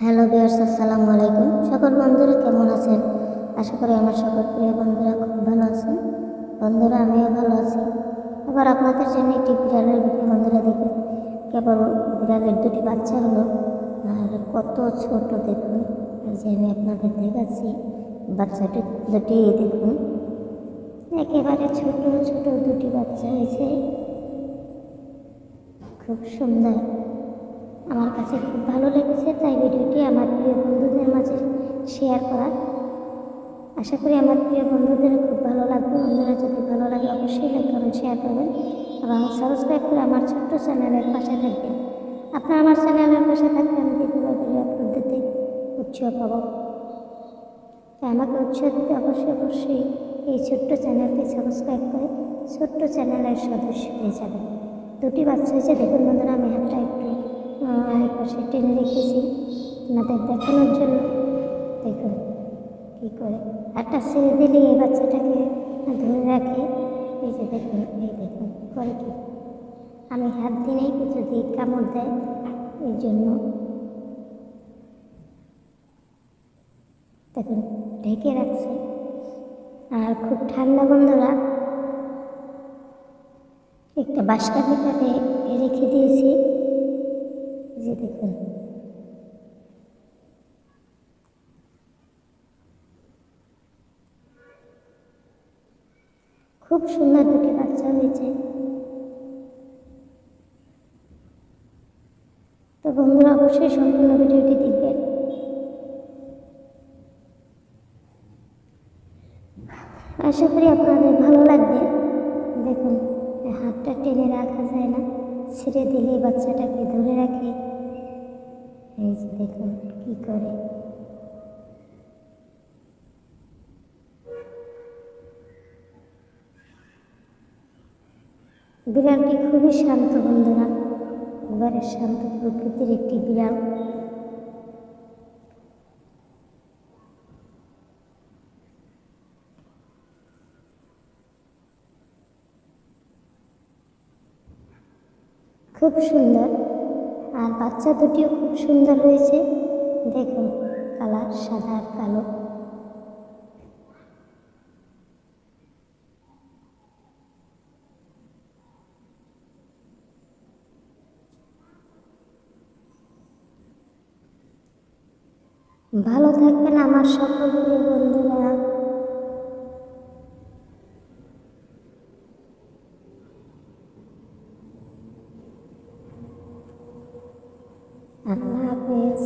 Hello বিয়ার্স আসসালামু আলাইকুম। সকল বন্ধুরা কেমন আছেন? আশা করি আমার সকল প্রিয় বন্ধুরা খুব ভালো আছেন। বন্ধুরা, আমিও ভালো আছি। এবার আপনাদের জন্য একটি বিড়ালের ভিডিও বন্ধুরা দেখুন। কেবল বিড়ালের দুটি বাচ্চা হলো, আর কত ছোট দেখুন। যে আমি আপনাদের দেখাচ্ছি, বাচ্চাটি দুটি দেখুন। একেবারে ছোট ছোট দুটি বাচ্চা হয়েছে। খুব সুন্দর। আমার কাছে খুব ভালো লেগেছে, তাই ভিডিওটি আমার প্রিয় বন্ধুদের মাঝে শেয়ার করা আশা করি আমার প্রিয় বন্ধুদের খুব ভালো লাগবে। বন্ধুরা যদি ভালো লাগে অবশ্যই লাইক কমেন্ট শেয়ার করবেন এবং সাবস্ক্রাইব করে আমার ছোট্ট চ্যানেলের পাশে থাকবেন। আপনারা আমার চ্যানেলের পাশে থাকলে আমি বিভিন্ন ভিডিও আপলোড দিতে উৎসাহ পাবো। তাই আমাকে উৎসাহ দিতে অবশ্যই অবশ্যই এই ছোট্ট চ্যানেলটি সাবস্ক্রাইব করে ছোট্ট চ্যানেলের সদস্য হয়ে যাবেন। দুটি বাচ্চা হয়েছে, দেখুন বন্ধুরা, আমি হাতটা একটু পাশে টেনে রেখেছি আপনাদের দেখানোর জন্য দেখুন কী করে। হাতটা ছেড়ে দিলে এই বাচ্চাটাকে ধরে রাখে। এই যে দেখুন, এই দেখুন, করে কি? আমি হাত দিলেই যদি কামড় দেয়, এই জন্য। দেখুন, ঢেকে রাখছে। আর খুব ঠান্ডা বন্ধুরা, একটা বাসকাঠিটাকে রেখে দিয়েছি। দেখুন। খুব সুন্দর দুটি বাচ্চা হয়েছে। তো বন্ধুরা, অবশ্যই সম্পূর্ণ ভিডিওটি দেখবেন। আশা করি আপনাদের ভালো লাগবে। দেখুন, হাতটা টেনে রাখা যায় না। ছেড়ে দিলেই বাচ্চাটাকে ধরে রাখে। এই যে দেখুন কি করে। বিড়ালটি খুবই শান্ত বন্ধুরা একবারে শান্ত প্রকৃতির একটি বিড়াল। খুব সুন্দর। আর বাচ্চা দুটিও খুব সুন্দর হয়েছে। দেখুন, কালার সাদা আর কালো। ভালো থাকবেন আমার সকল প্রিয় বন্ধুরা। আল্লাহ হাফেজ